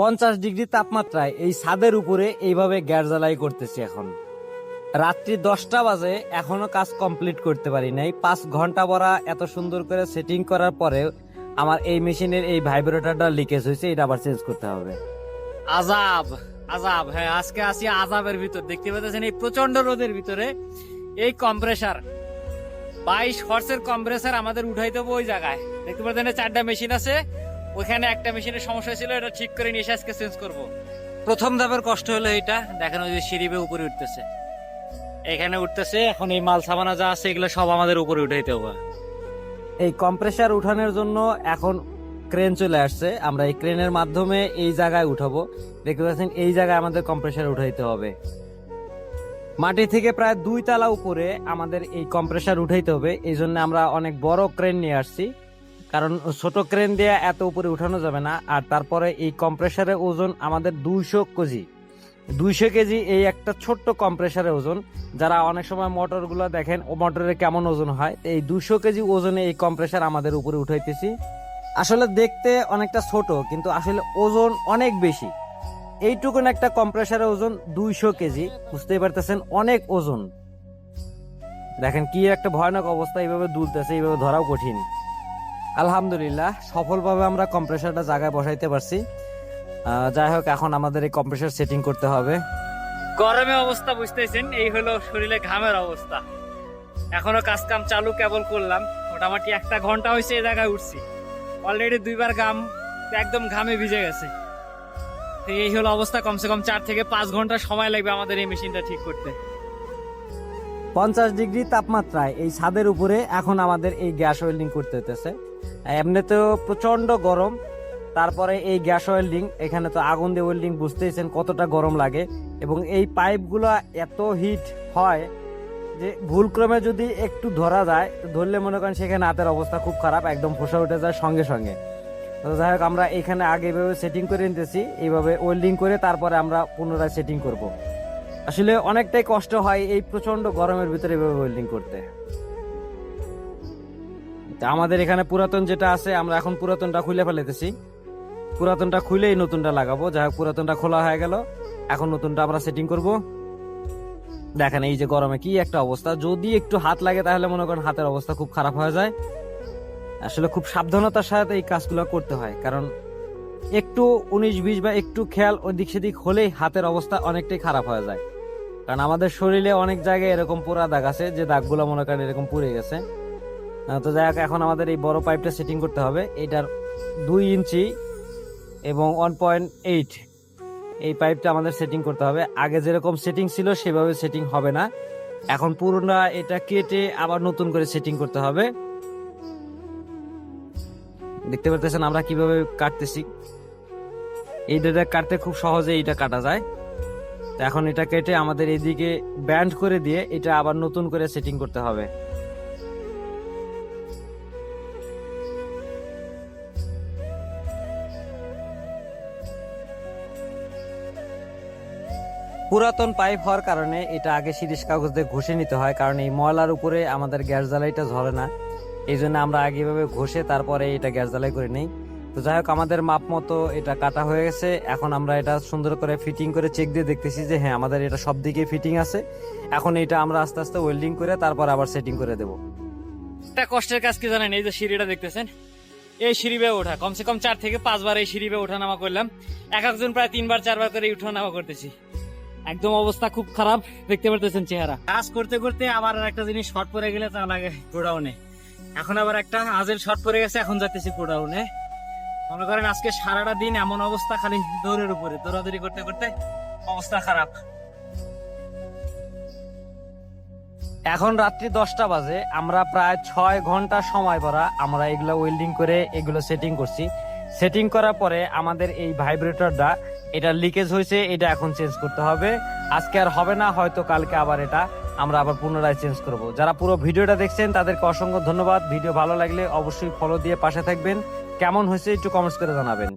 পঞ্চাশ ডিগ্রি তাপমাত্রায় এই ছাদের উপরে এইভাবে গ্যাস জ্বালাই করতেছি এখন। রাত্রি দশটা বাজে, এখনও কাজ কমপ্লিট করতে পারি নাই। পাঁচ ঘণ্টা বড়া এত সুন্দর করে সেটিং করার পরে আমার এই মেশিনের এই ভাইব্রেটরটা লিকেজ হয়েছে, এটা আবার চেঞ্জ করতে হবে। আজাব আজাব। হ্যাঁ আজকে আসি আজাবের ভিতর। দেখতে পাচ্ছেন এই প্রচণ্ড রোদের ভিতরে। এই কম্প্রেসার বাইশ হর্সের কম্প্রেসার আমাদের উঠাইতে হবে ওই জায়গায়। দেখতে পাচ্ছেন চারটা মেশিন আছে। ওইখানে একটা মেশিনের সমস্যা ছিল, এটা ঠিক করে নিয়ে আজকে চেঞ্জ করব। প্রথম ধাপের কষ্ট হলো এটা দেখেন ওই যে সিঁড়িবে উপরে উঠতেছে। এখানে উঠতেছে, এখন এই মাল সামানা যা আছে এগুলো সব আমাদের উপরে উঠাইতে হবে। এই কম্প্রেসার উঠানোর জন্য এখন ক্রেন চলে আসছে, আমরা এই ক্রেনের মাধ্যমে এই জায়গায় উঠাবো। দেখতে পাচ্ছেন, এই জায়গায় আমাদের কম্প্রেসার উঠাইতে হবে। মাটি থেকে প্রায় দুই তালা উপরে আমাদের এই কম্প্রেসার উঠাইতে হবে, এই জন্য আমরা অনেক বড় ক্রেন নিয়ে আসছি। কারণ ছোট ক্রেন দিয়ে এত উপরে উঠানো যাবে না, আর তারপরে এই কম্প্রেসারের ওজন আমাদের দুইশো কেজি। দুইশো কেজি এই একটা ছোট্ট কম্প্রেসারের ওজন। যারা অনেক সময় মোটরগুলো দেখেন, ও মোটরের কেমন ওজন হয়, এই দুশো কেজি ওজনে এই কম্প্রেসার আমাদের উপরে উঠাইতেছি। আসলে দেখতে অনেকটা ছোট, কিন্তু আসলে ওজন অনেক বেশি। এইটুকুন একটা কম্প্রেসারের ওজন দুইশো কেজি, বুঝতেই পারতেছেন, অনেক ওজন। দেখেন কি একটা ভয়ানক অবস্থা, এইভাবে দুলতেছে, এইভাবে ধরাও কঠিন। আলহামদুলিল্লাহ, সফলভাবে আমরা কম্প্রেসারটা জায়গায় বসাইতে পারছি। যাই হোক, এখন আমাদের এই কম্প্রেসার সেটিং করতে হবে। গরমে অবস্থা বুঝতেছেন, এই হলো শরীরে ঘামের অবস্থা। এখনও কাজ কাম চালু কেবল করলাম, মোটামুটি একটা ঘণ্টা হয়েছে এই জায়গায় উঠছি। অলরেডি দুইবার ঘাম, একদম ঘামে ভিজে গেছে। এই হলো অবস্থা, কমসে কম চার থেকে পাঁচ ঘণ্টা সময় লাগবে আমাদের এই মেশিনটা ঠিক করতে। পঞ্চাশ ডিগ্রি তাপমাত্রায় এই ছাদের উপরে এখন আমাদের এই গ্যাস ওয়েল্ডিং করতে হতেছে এমনিতেও প্রচণ্ড গরম, তারপরে এই গ্যাস ওয়েল্ডিং, এখানে তো আগুন দিয়ে ওয়েল্ডিং বুঝতেইছেন কতটা গরম লাগে। এবং এই পাইপগুলো এত হিট হয় যে ভুলক্রমে যদি একটু ধরা যায় ধরলে মনে করেন সেখানে হাতের অবস্থা খুব খারাপ, একদম ফোসা উঠে যায় সঙ্গে সঙ্গে। তো যাই হোক, আমরা এখানে আগে এভাবে সেটিং করে নিতেছি, এইভাবে ওয়েল্ডিং করে তারপরে আমরা পুনরায় সেটিং করব। আসলে অনেকটাই কষ্ট হয় এই প্রচণ্ড গরমের ভিতরে এভাবে ওয়েল্ডিং করতে। আমাদের এখানে পুরাতন যেটা আছে, আমরা এখন পুরাতনটা খুলে ফেলেতেছি পুরাতনটা খুলেই নতুনটা লাগাবো। যাই হোক, পুরাতনটা খোলা হয়ে গেল। এখন নতুনটা আমরা সেটিং করব। দেখেন এই যে গরমে কি একটা অবস্থা। যদি একটু হাত লাগে, তাহলে মনে করেন হাতের অবস্থা খুব খারাপ হয়ে যায়। আসলে খুব সাবধানতার সাথে এই কাজগুলো করতে হয়। কারণ একটু উনিশ বিশ বা একটু খেয়াল ওদিক সেদিক হলেই হাতের অবস্থা অনেকটাই খারাপ হয়ে যায়। কারণ আমাদের শরীরে অনেক জায়গায় এরকম পোড়া দাগ আছে, যে দাগগুলো মনে করেন এরকম পুড়ে গেছে। তো যাই হোক, এখন আমাদের এই বড় পাইপটা সেটিং করতে হবে। এটার দুই ইঞ্চি এবং ওয়ান পয়েন্ট এইট এই পাইপটা আমাদের সেটিং করতে হবে। আগে যেরকম সেটিং ছিল, সেভাবে সেটিং হবে না। এখন পুরোটা এটা কেটে আবার নতুন করে সেটিং করতে হবে। দেখতে পারতেছেন আমরা কীভাবে কাটতেছি? এইটা কাটতে খুব সহজে এইটা কাটা যায়। তো এখন এটা কেটে আমাদের এইদিকে ব্যান্ড করে দিয়ে এটা আবার নতুন করে সেটিং করতে হবে। পুরাতন পাইপ হওয়ার কারণে এটা আগে সিরিজ কাগজ দিয়ে ঘষে নিতে হয়, কারণ এই ময়লার উপরে আমাদের গ্যাস জ্বালাইটা ঝরে না। এই জন্য আমরা আগে এভাবে ঘষে তারপরে এটা গ্যাস জ্বালাই করে নিই। তো যাই হোক, আমাদের মাপ মতো এটা কাটা হয়ে গেছে। এখন আমরা এটা সুন্দর করে ফিটিং করে চেক দিয়ে দেখতেছি যে হ্যাঁ আমাদের এটা সব দিকে ফিটিং আছে। এখন এটা আমরা আস্তে আস্তে ওয়েল্ডিং করে তারপর আবার সেটিং করে দেবো। একটা কষ্টের কাজ কি জানেন? এই যে সিঁড়িটা দেখতেছেন? এই সিঁড়ি বেয়ে ওঠা। কমসে কম চার থেকে পাঁচবার এই সিঁড়ি বেয়ে ওঠা নামা করলাম। এক একজন প্রায় তিনবার, চারবার করে উঠা নামা করতেছি। একদম অবস্থা খুব খারাপ। দেখতে পারতেছেন চেহারা। কাজ করতে করতে আবার একটা জিনিস শর্ট পরে গেলে তা লাগে গোডাউনে। এখন আবার একটা আজের শর্ট পড়ে গেছে, এখন যাইতেছি গোডাউনে। মনে করেন আজকে সারাটা দিন এমন অবস্থা খালি দৌড়ের উপরে, দৌড়াদৌড়ি করতে করতে অবস্থা খারাপ। এখন রাত্রি দশটা বাজে, আমরা প্রায় ছয় ঘণ্টা সময় ভরা আমরা এগুলো ওয়েল্ডিং করে এগুলো সেটিং করছি। সেটিং করার পরে আমাদের এই ভাইব্রেটরটা এটা লিকেজ হয়েছে, এটা এখন চেঞ্জ করতে হবে। আজকে আর হবে না, হয়তো কালকে আবার এটা আমরা আবার পুনরায় চেঞ্জ করব। যারা পুরো ভিডিওটা দেখছেন, তাদেরকে অসংখ্য ধন্যবাদ। ভিডিও ভালো লাগলে অবশ্যই ফলো দিয়ে পাশে থাকবেন। কেমন হয়েছে একটু কমেন্টস করে জানাবেন।